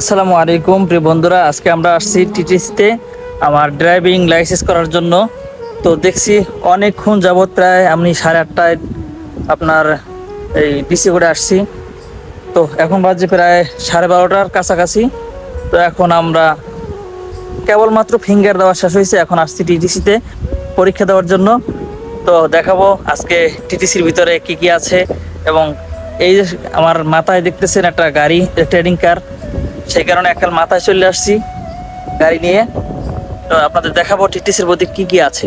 আসসালামু আলাইকুম, প্রিয় বন্ধুরা। আজকে আমরা আসছি টিটিসিতে আমার ড্রাইভিং লাইসেন্স করার জন্য। তো দেখছি অনেকক্ষণ যাবৎ প্রায় আমি সাড়ে আটটায় আপনার এই ডিসি করে আসছি। তো এখন বাজে প্রায় সাড়ে বারোটার কাছাকাছি। তো এখন আমরা কেবলমাত্র ফিঙ্গার দেওয়া শেষ হয়েছে, এখন আসছি টিটিসিতে পরীক্ষা দেওয়ার জন্য। তো দেখাবো আজকে টিটিসির ভিতরে কি কি আছে এবং এই যে আমার মাথায় দেখতেছেন একটা গাড়ি ট্রেডিং কার সেই কারণে এককাল মাথায় চলে আসছি গাড়ি নিয়ে। তো আপনাদের দেখাবো টিটিসির মধ্যে কি কি আছে।